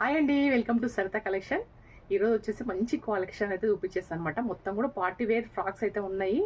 Hi అండి welcome to Saritha collection ఈరోజు వచ్చేసి మంచి కలెక్షన్ అయితే చూపించేస్తాను అనమాట మొత్తం కూడా పార్టీ వేర్ ఫ్రాక్స్ అయితే ఉన్నాయి.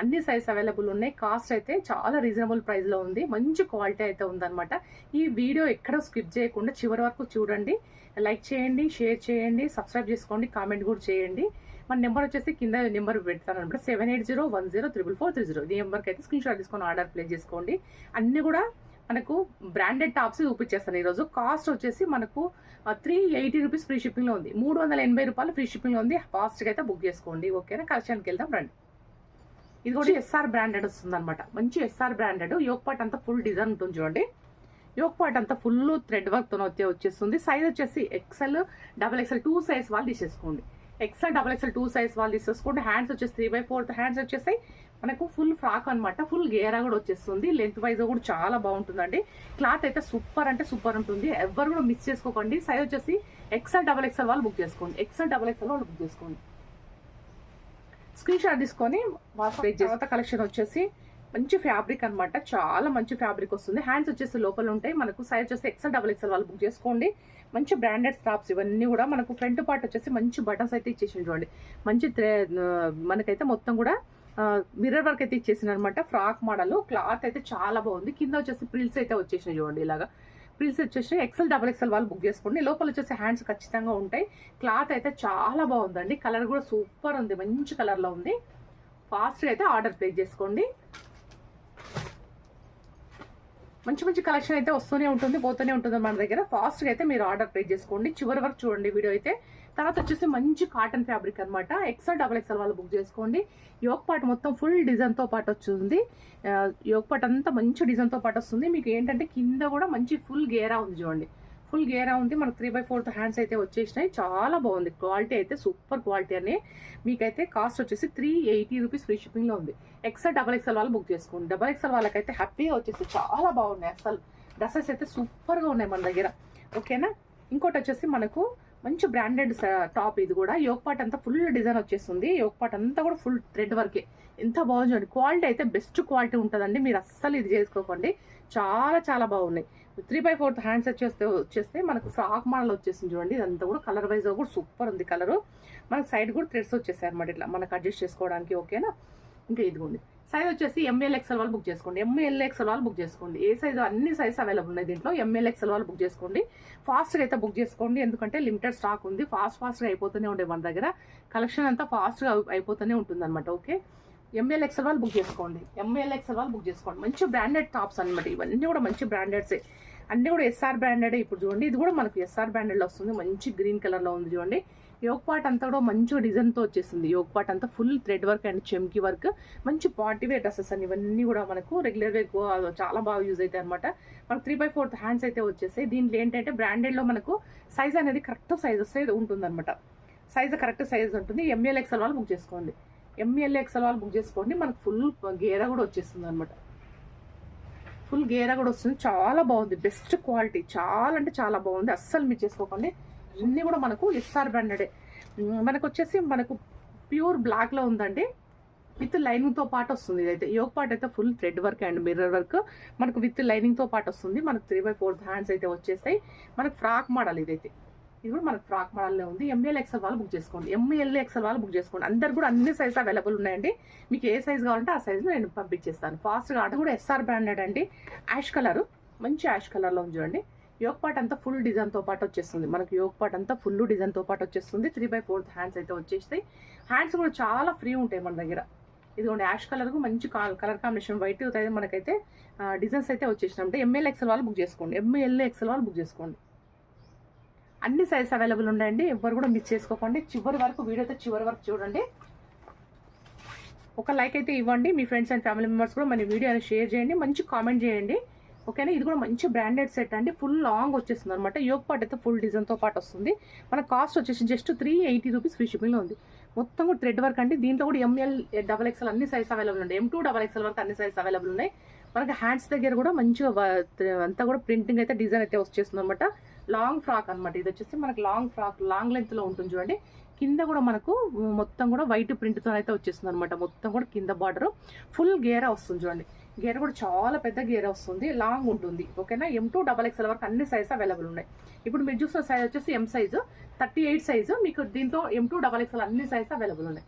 అన్ని సైజ్ అవైలబుల్ ఉన్నాయి. కాస్ట్ అయితే చాలా రీజనబుల్ ప్రైస్లో ఉంది. మంచి క్వాలిటీ అయితే ఉందన్నమాట. ఈ వీడియో ఎక్కడ స్కిప్ చేయకుండా చివరి వరకు చూడండి. లైక్ చేయండి షేర్ చేయండి సబ్స్క్రైబ్ చేసుకోండి కామెంట్ కూడా చేయండి. మన నెంబర్ వచ్చేసి కింద నెంబర్ పెడతాను అనమాట seven eight zero one zero triple four three zero ఈ నెంబర్కి అయితే స్క్రీన్ షాట్ తీసుకొని ఆర్డర్ ప్లేస్ చేసుకోండి. అన్నీ కూడా మనకు బ్రాండెడ్ టాప్స్ చూపించేస్తాను ఈరోజు. కాస్ట్ వచ్చేసి మనకు త్రీ ఎయిటీ రూపీస్ ఫ్రీ షిప్పింగ్లో ఉంది. మూడు వందల ఎనభై రూపాయలు ఫ్రీ షిప్పింగ్లో ఉంది. ఫాస్ట్గా అయితే బుక్ చేసుకోండి. ఓకేనా కలెక్షన్కి వెళ్దాం రండి. ఇది కూడా ఎస్ఆర్ బ్రాండెడ్ వస్తుంది అనమాట మంచి ఎస్ఆర్ బ్రాండెడ్ యోగ్ పాట్ అంతా ఫుల్ డిజైన్ ఉంటుంది చూడండి. యోగ్ పాట్ అంతా ఫుల్ థ్రెడ్ వర్క్తో వచ్చే వచ్చేస్తుంది. సైజ్ వచ్చేసి XL double XL two size వాళ్ళు తీసేసుకోండి. XL double XL two size వాళ్ళు తీసేసుకోండి. హ్యాండ్స్ వచ్చేసి త్రీ బై ఫోర్త్ హ్యాండ్స్ వచ్చేసాయి మనకు ఫుల్ ఫ్రాక్ అనమాట ఫుల్ గేరా కూడా వచ్చేస్తుంది. లెంత్ వైజ్ కూడా చాలా బాగుంటుందండి. క్లాత్ అయితే సూపర్ అంటే సూపర్ ఉంటుంది. ఎవరు కూడా మిస్ చేసుకోకండి. సైజ్ వచ్చేసి ఎక్సెల్ డబల్ ఎక్సెల్ వాళ్ళు బుక్ చేసుకోండి. ఎక్సెల్ డబల్ ఎక్సెల్ వాళ్ళు బుక్ చేసుకోండి. స్క్రీన్ షాట్ తీసుకొని తర్వాత కలెక్షన్ వచ్చేసి మంచి ఫ్యాబ్రిక్ అన్నమాట. చాలా మంచి ఫ్యాబ్రిక్ వస్తుంది. హ్యాండ్స్ వచ్చేసి లోపల ఉంటాయి. మనకు సైజ్ వచ్చేసి ఎక్సెల్ డబల్ ఎక్సెల్ వాళ్ళు బుక్ చేసుకోండి. మంచి బ్రాండెడ్ స్టాప్స్ ఇవన్నీ కూడా మనకు ఫ్రంట్ పార్ట్ వచ్చేసి మంచి బటన్స్ అయితే ఇచ్చేసి చూడండి మంచి మనకైతే మొత్తం కూడా మిర్రర్ వర్క్ అయితే ఇచ్చేసిన అనమాట ఫ్రాక్ మోడల్ క్లాత్ అయితే చాలా బాగుంది. కింద వచ్చేసి ప్రిల్స్ అయితే వచ్చేసినాయి చూడండి ఇలాగా. ప్రిల్స్ వచ్చేసి ఎక్సెల్ డబల్ ఎక్సెల్ వాళ్ళు బుక్ చేసుకోండి. లోపల వచ్చేసి హ్యాండ్స్ ఖచ్చితంగా ఉంటాయి. క్లాత్ అయితే చాలా బాగుందండి. కలర్ కూడా సూపర్ ఉంది. మంచి కలర్లో ఉంది. ఫాస్ట్గా అయితే ఆర్డర్ ప్లేస్ చేసుకోండి. మంచి మంచి కలెక్షన్ అయితే వస్తూనే ఉంటుంది పోతూనే ఉంటుంది మన దగ్గర. ఫాస్ట్గా అయితే మీరు ఆర్డర్ ప్లేస్ చేసుకోండి. చివరి వరకు చూడండి వీడియో అయితే. తర్వాత వచ్చేసి మంచి కాటన్ ఫ్యాబ్రిక్ అనమాట ఎక్సెల్ డబల్ ఎక్సెల్ వాళ్ళు బుక్ చేసుకోండి. యోగ్ పాట్ మొత్తం ఫుల్ డిజైన్తో పాటు వచ్చింది యోగ యోగ్ పాట్ అంతా మంచి డిజైన్తో పాటు వస్తుంది. మీకు ఏంటంటే కింద కూడా మంచి ఫుల్ గేరా ఉంది చూడండి. ఫుల్ గేరా ఉంది. మనకు త్రీ బై ఫోర్త్ హ్యాండ్స్ అయితే వచ్చేసినాయి. చాలా బాగుంది. క్వాలిటీ అయితే సూపర్ క్వాలిటీ అని. మీకైతే కాస్ట్ వచ్చేసి త్రీ ఎయిటీ రూపీస్ ఫ్రీ షిప్పింగ్లో ఉంది. ఎక్సెల్ డబల్ ఎక్సెల్ వాళ్ళు బుక్ చేసుకోండి. డబల్ ఎక్సెల్ వాళ్ళకైతే హ్యాపీగా వచ్చేసి చాలా బాగున్నాయి అసలు. డ్రెస్సెస్ అయితే సూపర్గా ఉన్నాయి మన దగ్గర. ఓకేనా ఇంకోటి వచ్చేసి మనకు మంచి బ్రాండెడ్ టాప్ ఇది కూడా. యోగ్ పాట్ అంతా ఫుల్ డిజైన్ వచ్చేస్తుంది. యోగ్ పాట్ అంతా కూడా ఫుల్ థ్రెడ్ వర్కే ఎంత బాగుంది చూడండి. క్వాలిటీ అయితే బెస్ట్ క్వాలిటీ ఉంటుందండి. మీరు అస్సలు ఇది చేసుకోకండి. చాలా చాలా బాగున్నాయి. త్రీ బై ఫోర్త్ హ్యాండ్స్ వచ్చేస్తే వచ్చేస్తే మనకు ఫ్రాక్ మోడల్ వచ్చేసింది చూడండి. ఇదంతా కూడా కలర్ వైజ్ కూడా సూపర్ ఉంది కలరు మనకు సైడ్ కూడా థ్రెడ్స్ వచ్చేసాయి అనమాట ఇట్లా. మనకు అడ్జస్ట్ చేసుకోవడానికి ఓకేనా ఇంకా ఇదిగోండి. సైజ్ వచ్చేసి ఎంఎల్ ఎక్సెల్ వాళ్ళు బుక్ చేసుకోండి. ఎంఎల్ ఎక్సెల్ వాళ్ళు బుక్ చేసుకోండి. ఏ సైజ్ అన్ని సైజ్ అవైలబుల్ ఉన్నాయి దీంట్లో ఎంఎల్ ఎక్సెల్ వాళ్ళు బుక్ చేసుకోండి. ఫాస్ట్గా అయితే బుక్ చేసుకోండి. ఎందుకంటే లిమిటెడ్ స్టాక్ ఉంది. ఫాస్ట్ ఫాస్ట్గా అయిపోతూనే ఉండే మన దగ్గర. కలెక్షన్ అంతా ఫాస్ట్గా అయిపోతూనే ఉంటుంది అనమాట ఓకే ఎంఎల్ ఎక్సెల్ వాళ్ళు బుక్ చేసుకోండి. ఎంఎల్ ఎక్సెల్ వాళ్ళు బుక్ చేసుకోండి. మంచి బ్రాండెడ్ టాప్స్ అనమాట ఇవన్నీ కూడా మంచి బ్రాండెడ్సే అన్నీ కూడా ఎస్ఆర్ బ్రాండెడ్ ఇప్పుడు చూడండి ఇది కూడా మనకు ఎస్ఆర్ బ్రాండెడ్లో వస్తుంది. మంచి గ్రీన్ కలర్లో ఉంది చూడండి. యోగ్ పాట్ అంతా కూడా మంచి డిజైన్తో వచ్చేసింది. యోగ్ పాట్ అంతా ఫుల్ థ్రెడ్ వర్క్ అండ్ చెమ్కి వర్క్ మంచి పార్టీ వేర్ డ్రెస్సెస్ అని ఇవన్నీ కూడా మనకు రెగ్యులర్ వేర్ చాలా బాగా యూజ్ అవుతాయి అనమాట మనకు త్రీ బై ఫోర్త్ హ్యాండ్స్ అయితే వచ్చేసాయి దీంట్లో ఏంటంటే బ్రాండెడ్లో మనకు సైజ్ అనేది కరెక్ట్ సైజ్ వస్తే ఉంటుంది అనమాట సైజ్ కరెక్ట్ సైజ్ ఉంటుంది ఎంఎల్ ఎక్సెల్ వాళ్ళు బుక్ చేసుకోండి. ఎంఎల్ ఎక్సెల్ వాళ్ళు బుక్ చేసుకోండి. మనకు ఫుల్ గేరా కూడా వచ్చేస్తుంది అనమాట ఫుల్ గేరా కూడా వస్తుంది. చాలా బాగుంది. బెస్ట్ క్వాలిటీ చాలా అంటే చాలా బాగుంది. అస్సలు మీరు చేసుకోకండి. ఇన్ని కూడా మనకు ఎస్ఆర్ బ్రాండెడే మనకు వచ్చేసి మనకు ప్యూర్ బ్లాక్లో ఉందండి. విత్ లైనింగ్తో పాటు వస్తుంది ఇదైతే. యోగ పార్ట్ అయితే full thread work and mirror work. మనకు విత్ లైనింగ్తో పాటు వస్తుంది. మనకు త్రీ బై ఫోర్త్ హ్యాండ్స్ అయితే వచ్చేస్తాయి. మనకు ఫ్రాక్ మోడల్ ఇదైతే. ఇది కూడా మనకు ఫ్రాక్ మోడల్లో ఉంది. ఎంఎల్ ఎక్సెల్ వాళ్ళు బుక్ చేసుకోండి. ఎంఎల్ ఎక్సెల్ వాళ్ళు బుక్ చేసుకోండి. అందరు కూడా అన్ని సైజ్ అవైలబుల్ ఉన్నాయండి. మీకు ఏ సైజ్ కావాలంటే ఆ సైజ్ నేను పంపించేస్తాను. ఫాస్ట్గా అది కూడా ఎస్ఆర్ బ్రాండెడ్ అండి. యాష్ కలర్ మంచి యాష్ కలర్లో ఉంది చూడండి. యోగ్ పాట్ అంతా ఫుల్ డిజైన్తో పాటు వచ్చేస్తుంది. మనకు యోగ్ పాట్ అంతా ఫుల్ డిజైన్తో పాటు వచ్చేస్తుంది. త్రీ బై ఫోర్త్ హ్యాండ్స్ అయితే వచ్చేస్తాయి. హ్యాండ్స్ కూడా చాలా ఫ్రీ ఉంటాయి మన దగ్గర. ఇదిగోండి యాష్ కలర్కు మంచి కలర్ కాంబినేషన్ వైట్ అయితే మనకైతే డిజైన్స్ అయితే వచ్చేసినాయి. ఎంఎల్ ఎక్సెల్ వాళ్ళు బుక్ చేసుకోండి. ఎంఎల్ ఎక్సెల్ వాళ్ళు బుక్ చేసుకోండి. అన్ని సైజ్ అవైలబుల్ ఉన్నాయండి. ఎవరు కూడా మిస్ చేసుకోకండి. చివరి వరకు వీడియో అయితే చివరి వరకు చూడండి. ఒక లైక్ అయితే ఇవ్వండి. మీ ఫ్రెండ్స్ అండ్ ఫ్యామిలీ మెంబర్స్ కూడా మన వీడియోని షేర్ చేయండి. మంచి కామెంట్ చేయండి. ఓకేనా? ఇది కూడా మంచి బ్రాండెడ్ సెట్ అండి. ఫుల్ లాంగ్ వచ్చేస్తుంది అనమాట యోగ్ పాట్ అయితే ఫుల్ డిజైన్తో పాటు వస్తుంది. మన కాస్ట్ వచ్చేసి just three eighty rupees free షిప్పింగ్లో ఉంది. మొత్తం కూడా థ్రెడ్ వర్క్ అండి. దీంట్లో కూడా ఎంఎల్ డబల్ ఎక్స్ఎల్ అన్ని సైజ్ అవైలబుల్ ఉన్నాయి. ఎం టూ డబల్ ఎక్స్ఎల్ వరకు అన్ని సైజ్ అవైలబుల్ ఉన్నాయి. మనకి హ్యాండ్స్ దగ్గర కూడా మంచిగా అంతా కూడా ప్రింటింగ్ అయితే డిజైన్ అయితే వచ్చేస్తుంది అనమాట లాంగ్ ఫ్రాక్ అన్నమాట. ఇది వచ్చేసి మనకి లాంగ్ ఫ్రాక్ లాంగ్ లెంత్లో ఉంటుంది చూడండి. కింద కూడా మనకు మొత్తం కూడా వైట్ ప్రింట్తో అయితే వచ్చేస్తుంది అనమాట మొత్తం కూడా కింద బార్డర్ ఫుల్ గేరా వస్తుంది చూడండి. గేర కూడా చాలా పెద్ద గేర వస్తుంది లాంగ్ ఉంటుంది. ఓకేనా? ఎం టూ డబల్ ఎక్స్ఎల్ వరకు అన్ని సైజ్ అవైలబుల్ ఉన్నాయి. ఇప్పుడు మీరు చూసిన సైజ్ వచ్చేసి M size thirty eight size మీకు దీంతో ఎం టూ డబల్ ఎక్స్ఎల్ అన్ని సైజ్ అవైలబుల్ ఉన్నాయి.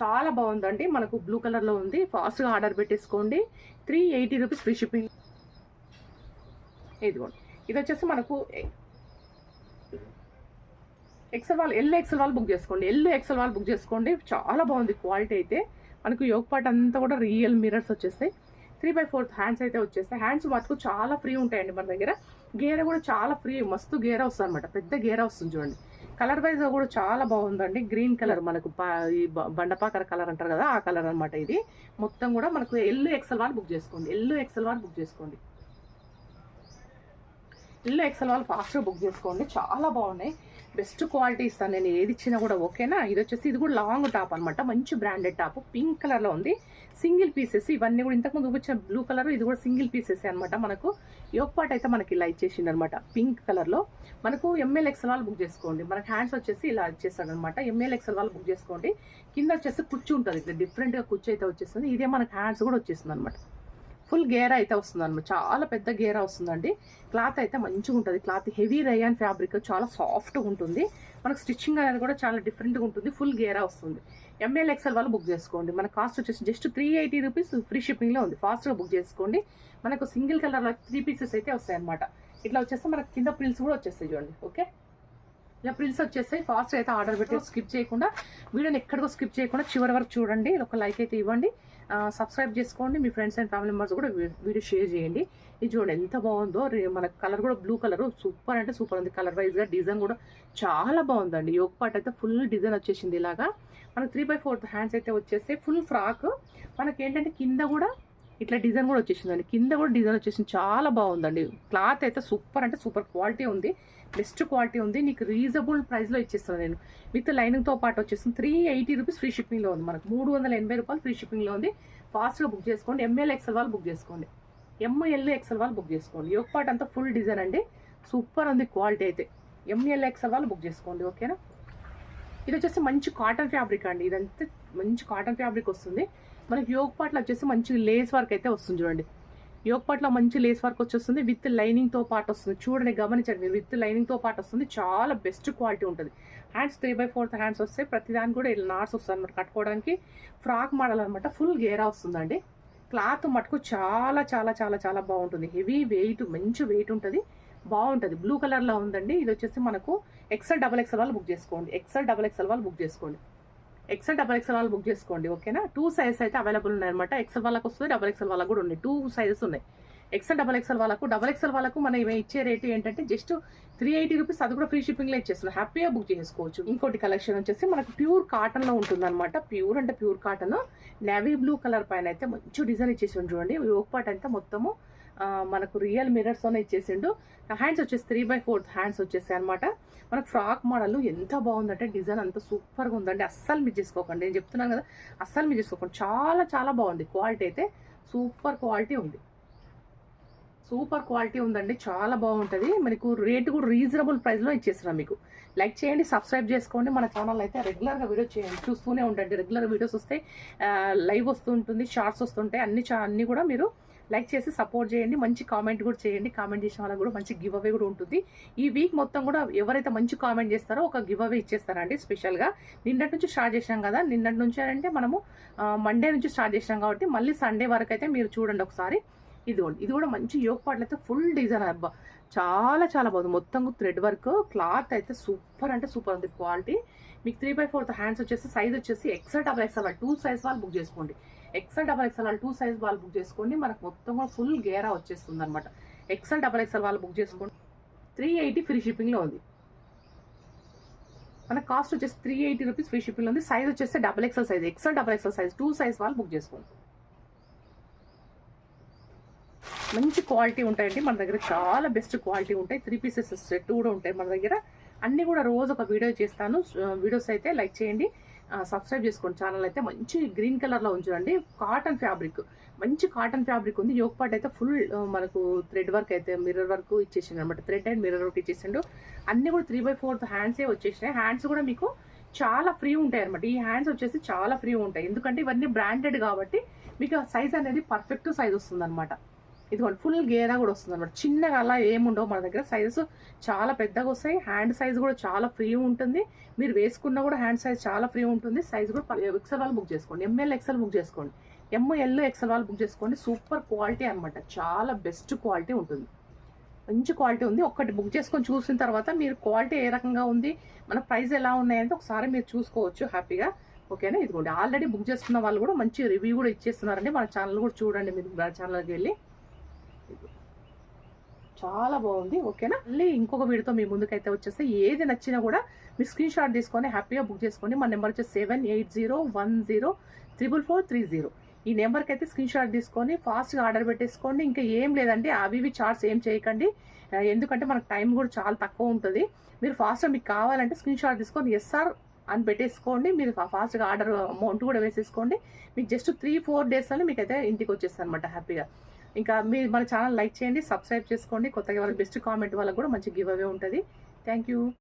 చాలా బాగుందండి. మనకు బ్లూ కలర్లో ఉంది. ఫాస్ట్గా ఆర్డర్ పెట్టేసుకోండి. Three eighty rupees free shipping ఇదిగోండి. ఇది వచ్చేసి మనకు ఎక్సెల్ వాళ్ళు ఎల్ ఎక్సెల్ వాళ్ళు బుక్ చేసుకోండి. ఎల్ ఎక్సెల్ వాళ్ళు బుక్ చేసుకోండి. చాలా బాగుంది క్వాలిటీ అయితే. మనకు యోగ పార్ట్ అంతా కూడా రియల్ మిరర్స్ వచ్చేస్తాయి. త్రీ బై ఫోర్త్ హ్యాండ్స్ అయితే వచ్చేస్తాయి. హ్యాండ్స్ మటుకు చాలా ఫ్రీ ఉంటాయండి మన దగ్గర. గేర కూడా చాలా ఫ్రీ మస్తు గేర వస్తుంది అనమాట పెద్ద గేర వస్తుంది చూడండి. కలర్ వైజ్ కూడా చాలా బాగుందండి. గ్రీన్ కలర్ మనకు ఈ బండపాకర కలర్ అంటారు కదా ఆ కలర్ అనమాట ఇది. మొత్తం కూడా మనకు ఎల్లు ఎక్సెల్ వాళ్ళు బుక్ చేసుకోండి. ఎల్లు ఎక్సెల్ వాళ్ళు బుక్ చేసుకోండి. ఎల్లు ఎక్సెల్ వాళ్ళు ఫాస్ట్గా బుక్ చేసుకోండి. చాలా బాగున్నాయి. బెస్ట్ క్వాలిటీస్ ఇస్తాను నేను ఏది ఇచ్చినా కూడా ఓకేనా? ఇది వచ్చేసి ఇది కూడా లాంగ్ టాప్ అనమాట మంచి బ్రాండెడ్ టాప్ పింక్ కలర్లో ఉంది. సింగిల్ పీసెస్ ఇవన్నీ కూడా ఇంతకుముందు చూపించిన బ్లూ కలర్ ఇది కూడా సింగిల్ పీసెస్ అనమాట మనకు యోగ్ పార్ట్ అయితే మనకి ఇలా ఇచ్చేసింది అనమాట పింక్ కలర్లో మనకు ఎంఎల్ ఎక్సెల్ వాళ్ళు బుక్ చేసుకోండి. మనకి హ్యాండ్స్ వచ్చేసి ఇలా ఇచ్చేస్తాడు అనమాట ఎంఎల్ ఎక్సెల్ వాళ్ళు బుక్ చేసుకోండి. కింద వచ్చేసి కుర్చీ ఉంటుంది. ఇట్లా డిఫరెంట్గా కుర్చీ అయితే వచ్చేస్తుంది. ఇదే మనకి హ్యాండ్స్ కూడా వచ్చేస్తుంది అనమాట ఫుల్ గేరా అయితే వస్తుంది అనమాట చాలా పెద్ద గేరా వస్తుందండి. క్లాత్ అయితే మంచిగా ఉంటుంది. క్లాత్ హెవీ రయాన్ ఫ్యాబ్రిక్ చాలా సాఫ్ట్గా ఉంటుంది. మనకు స్టిచ్చింగ్ అనేది కూడా చాలా డిఫరెంట్గా ఉంటుంది. ఫుల్ గేరా వస్తుంది. ఎంఎల్ ఎక్సెల్ వాళ్ళు బుక్ చేసుకోండి. మన కాస్ట్ వచ్చేసి just three eighty rupees free షిప్పింగ్లో ఉంది. ఫాస్ట్గా బుక్ చేసుకోండి. మనకు సింగిల్ కలర్లో త్రీ పీసెస్ అయితే వస్తాయి అనమాట ఇట్లా వచ్చేస్తే మనకు కింద ప్రిల్స్ కూడా వచ్చేస్తాయి చూడండి. ఓకే ఇలా ప్రిల్స్ వచ్చేస్తాయి. ఫాస్ట్ అయితే ఆర్డర్ పెట్టి స్కిప్ చేయకుండా వీడియోని ఎక్కడికో స్కిప్ చేయకుండా చివరి వరకు చూడండి. ఒక లైక్ అయితే ఇవ్వండి. సబ్స్క్రైబ్ చేసుకోండి. మీ ఫ్రెండ్స్ అండ్ ఫ్యామిలీ మెంబర్స్ కూడా వీడియో షేర్ చేయండి. ఇది చూడండి ఎంత బాగుందో. మన కలర్ కూడా బ్లూ కలర్ సూపర్ అంటే సూపర్ ఉంది. కలర్ వైజ్గా డిజైన్ కూడా చాలా బాగుందండి. యోగ పార్ట్ అయితే ఫుల్ డిజైన్ వచ్చేసింది ఇలాగా. మనకు త్రీ బై ఫోర్త్ హ్యాండ్స్ అయితే వచ్చేస్తే ఫుల్ ఫ్రాక్ మనకి ఏంటంటే కింద కూడా ఇట్లా డిజైన్ కూడా వచ్చేసిందండి. కింద కూడా డిజైన్ వచ్చేసింది. చాలా బాగుందండి. క్లాత్ అయితే సూపర్ అంటే సూపర్ క్వాలిటీ ఉంది. బెస్ట్ క్వాలిటీ ఉంది. నీకు రీజనబుల్ ప్రైస్లో ఇచ్చేస్తాను నేను. విత్ లైనింగ్తో పాటు వచ్చేస్తుంది త్రీ ఎయిటీ రూపీస్ ఫ్రీ షిప్పింగ్లో ఉంది మనకు. మూడు వందల ఎనభై రూపాయలు ఫ్రీ షిప్పింగ్లో ఉంది. ఫాస్ట్గా బుక్ చేసుకోండి. ఎంఎల్ ఎక్సెల్ వాళ్ళు బుక్ చేసుకోండి. ఎంఎల్ ఎక్సెల్ వాళ్ళు బుక్ చేసుకోండి. యోగ్ పార్ట్ అంతా ఫుల్ డిజైన్ అండి. సూపర్ ఉంది క్వాలిటీ అయితే. ఎంఎల్ ఎక్సెల్ వాళ్ళు బుక్ చేసుకోండి. ఓకేనా? ఇది వచ్చేసి మంచి కాటన్ ఫ్యాబ్రిక్ అండి. ఇదంతా మంచి కాటన్ ఫ్యాబ్రిక్ వస్తుంది. మనకి యోగ్ పాట్లో వచ్చేసి మంచి లేస్ వర్క్ అయితే వస్తుంది చూడండి. యోగ్ పాట్లో మంచి లేస్ వర్క్ వచ్చేస్తుంది విత్ లైనింగ్తో పాటు వస్తుంది. చూడండి గమనించండి మీరు విత్ లైనింగ్తో పాటు వస్తుంది చాలా బెస్ట్ క్వాలిటీ ఉంటుంది. Hands three by fourth hands వస్తాయి ప్రతిదాని కూడా ఇలా నాట్స్ వస్తాయి అనమాట కట్టుకోవడానికి ఫ్రాక్ మోడల్ అనమాట ఫుల్ గేరా వస్తుందండి. క్లాత్ మటుకు చాలా చాలా చాలా చాలా బాగుంటుంది. హెవీ వెయిట్ మంచి వెయిట్ ఉంటుంది. బాగుంటుంది. బ్లూ కలర్లో ఉందండి. ఇది వచ్చేసి మనకు ఎక్సెల్ డబల్ ఎక్సెల్ వాళ్ళు బుక్ చేసుకోండి. ఎక్సెల్ డబల్ ఎక్సెల్ వాళ్ళు బుక్ చేసుకోండి. ఎక్సెల్ డబల్ ఎక్సెల్ వాళ్ళు బుక్ చేసుకోండి ఓకేనా టూ సైజెస్ అయితే అవైలబుల్ ఉన్నాయి అనమాట ఎక్సెల్ వాళ్ళకు వస్తుంది డబల్ ఎక్సెల్ వాళ్ళకు కూడా ఉన్నాయి. టూ సైజెస్ ఉన్నాయి. ఎక్సెల్ డబల్ ఎక్సెల్ వాళ్ళకు డబల్ ఎక్సెల్ వాళ్ళకు మనం ఇవి ఇచ్చే రేట్ ఏంటంటే జస్ట్ త్రీ ఎయిటీ రూపీస్ అది కూడా ఫ్రీ షిప్పింగ్లో ఇచ్చేస్తున్నాం హ్యాపీగా బుక్ చేసుకోవచ్చు. ఇంకోటి కలెక్షన్ వచ్చేసి మనకు ప్యూర్ కాటన్ ఉంటుంది అనమాట ప్యూర్ అంటే pure cotton navy blue colour పైన అయితే మంచి డిజైన్ ఇచ్చేసి చూడండి. యోగ్ పార్ట్ అంతా మొత్తము మనకు రియల్ మిరర్స్ ఇచ్చేసిండు. హ్యాండ్స్ వచ్చేసి త్రీ బై ఫోర్త్ హ్యాండ్స్ వచ్చేసాయి అనమాట మనకు ఫ్రాక్ మోడల్ ఎంత బాగుందంటే డిజైన్ అంత సూపర్గా ఉందండి. అస్సలు మిస్ చేసుకోకండి. నేను చెప్తున్నాను కదా అస్సలు మిస్ చేసుకోకండి. చాలా చాలా బాగుంది. క్వాలిటీ అయితే సూపర్ క్వాలిటీ ఉంది. సూపర్ క్వాలిటీ ఉందండి. చాలా బాగుంటుంది. మనకు రేట్ కూడా రీజనబుల్ ప్రైస్లో ఇచ్చేస్తున్నాం మీకు. లైక్ చేయండి సబ్స్క్రైబ్ చేసుకోండి. మన ఛానల్ అయితే రెగ్యులర్గా వీడియో చేయండి. చూస్తూనే ఉండండి. రెగ్యులర్ వీడియోస్ వస్తే లైవ్ వస్తుంటుంది షార్ట్స్ వస్తుంటాయి. అన్ని చా- కూడా మీరు లైక్ చేసి సపోర్ట్ చేయండి మంచి కామెంట్ కూడా చేయండి. కామెంట్ చేసిన వాళ్ళకి కూడా మంచి గివ్ అవే కూడా ఉంటుంది. ఈ వీక్ మొత్తం కూడా ఎవరైతే మంచి కామెంట్ చేస్తారో ఒక గివ్ అవే ఇచ్చేస్తారండి స్పెషల్గా నిన్నటి నుంచి స్టార్ట్ చేసాం కదా నిన్నటి నుంచి అంటే మనము మండే నుంచి స్టార్ట్ చేసాం కాబట్టి మళ్ళీ సండే వరకు అయితే మీరు చూడండి ఒకసారి. ఇదిగోండి ఇది కూడా మంచి యోగ పాటలు అయితే ఫుల్ డిజైన్ అబ్బా. చాలా చాలా బాగుంది. మొత్తం థ్రెడ్ వర్క్ క్లాత్ అయితే సూపర్ అంటే సూపర్ ఉంది. క్వాలిటీ మీకు త్రీ బై ఫోర్త్ హ్యాండ్స్ వచ్చేసి సైజ్ వచ్చేసి XL double XL two size వాళ్ళు బుక్ చేసుకోండి. ఎక్సెల్ డబల్ ఎక్సెల్ వాళ్ళు టూ సైజ్ వాళ్ళు బుక్ చేసుకోండి. మనకు మొత్తం కూడా ఫుల్ గేరా వచ్చేస్తుంది అనమాట ఎక్సెల్ డబల్ ఎక్సెల్ వాళ్ళు బుక్ చేసుకోండి. త్రీ ఎయిటీ ఫ్రీ షిప్పింగ్లో ఉంది. మన కాస్ట్ వచ్చేసి three eighty rupees free shipping ఉంది. సైజ్ వచ్చేసి double XL size XL double XL size two size వాళ్ళు బుక్ చేసుకోండి. మంచి క్వాలిటీ ఉంటాయండి. మన దగ్గర చాలా బెస్ట్ క్వాలిటీ ఉంటాయి. త్రీ పీసెస్ సెట్ కూడా ఉంటాయి మన దగ్గర. అన్నీ కూడా రోజు ఒక వీడియో చేస్తాను. Uh, వీడియోస్ అయితే లైక్ చేయండి. సబ్స్క్రైబ్ చేసుకోండి ఛానల్ అయితే. మంచి గ్రీన్ కలర్లో ఉంచండి కాటన్ ఫ్యాబ్రిక్ మంచి కాటన్ ఫ్యాబ్రిక్ ఉంది. యోగ పార్ట్ అయితే ఫుల్ మనకు థ్రెడ్ వర్క్ అయితే మిర్రర్ వర్క్ ఇచ్చేసిండు అనమాట థ్రెడ్ అండ్ మిర్రర్ వర్క్ ఇచ్చేసిండు. అన్ని కూడా త్రీ బై ఫోర్త్ హ్యాండ్సే వచ్చేసినాయి. హ్యాండ్స్ కూడా మీకు చాలా ఫ్రీ ఉంటాయి అనమాట ఈ హ్యాండ్స్ వచ్చేసి చాలా ఫ్రీ ఉంటాయి. ఎందుకంటే ఇవన్నీ బ్రాండెడ్ కాబట్టి మీకు సైజ్ అనేది పర్ఫెక్ట్ సైజ్ వస్తుంది అనమాట ఇదిగోండి ఫుల్ గేరా కూడా వస్తుంది అనమాట చిన్నగా అలా ఏముండవు మన దగ్గర. సైజెస్ చాలా పెద్దగా వస్తాయి. హ్యాండ్ సైజ్ కూడా చాలా ఫ్రీ ఉంటుంది. మీరు వేసుకున్న కూడా హ్యాండ్ సైజ్ చాలా ఫ్రీ ఉంటుంది. సైజ్ కూడా ఎక్సెల్ వాళ్ళు బుక్ చేసుకోండి. ఎంఎల్ ఎక్సెల్ బుక్ చేసుకోండి. ఎంఎల్ ఎక్సెల్ వాళ్ళు బుక్ చేసుకోండి. సూపర్ క్వాలిటీ అనమాట చాలా బెస్ట్ క్వాలిటీ ఉంటుంది. మంచి క్వాలిటీ ఉంది. ఒక్కటి బుక్ చేసుకొని చూసిన తర్వాత మీరు క్వాలిటీ ఏ రకంగా ఉంది మన ప్రైస్ ఎలా ఉన్నాయంటే ఒకసారి మీరు చూసుకోవచ్చు హ్యాపీగా. ఓకేనా ఇదిగోండి. ఆల్రెడీ బుక్ చేసుకున్న వాళ్ళు కూడా మంచి రివ్యూ కూడా ఇచ్చేస్తున్నారండి. మన ఛానల్ కూడా చూడండి. మీరు మన ఛానల్కి వెళ్ళి. చాలా బాగుంది ఓకేనా? మళ్ళీ ఇంకొక వీడియోతో మీ ముందుకైతే వచ్చేస్తే ఏది నచ్చినా కూడా మీరు స్క్రీన్ షాట్ తీసుకొని హ్యాపీగా బుక్ చేసుకోండి. మా నెంబర్ వచ్చేసి seven eight zero one zero triple four three zero. ఈ నెంబర్కి అయితే స్క్రీన్ షాట్ తీసుకొని ఫాస్ట్గా ఆర్డర్ పెట్టేసుకోండి. ఇంకా ఏం లేదండి అవి ఇవి చార్ట్స్ ఏం చేయకండి. ఎందుకంటే మనకు టైం కూడా చాలా తక్కువ ఉంటుంది. మీరు ఫాస్ట్గా మీకు కావాలంటే స్క్రీన్ షాట్ తీసుకొని ఎస్ఆర్ అని పెట్టేసుకోండి. మీరు ఫాస్ట్గా ఆర్డర్ అమౌంట్ కూడా వేసేసుకోండి. మీకు జస్ట్ త్రీ ఫోర్ డేస్లోనే మీకు అయితే ఇంటికి వచ్చేస్తుంది అనమాట హ్యాపీగా. ఇంకా మీరు మన ఛానల్ లైక్ చేయండి సబ్స్క్రైబ్ చేసుకోండి. కొత్తగా వాళ్ళ బెస్ట్ కామెంట్ వాళ్ళకి కూడా మంచి గివ్ అవే ఉంటుంది. Thank you.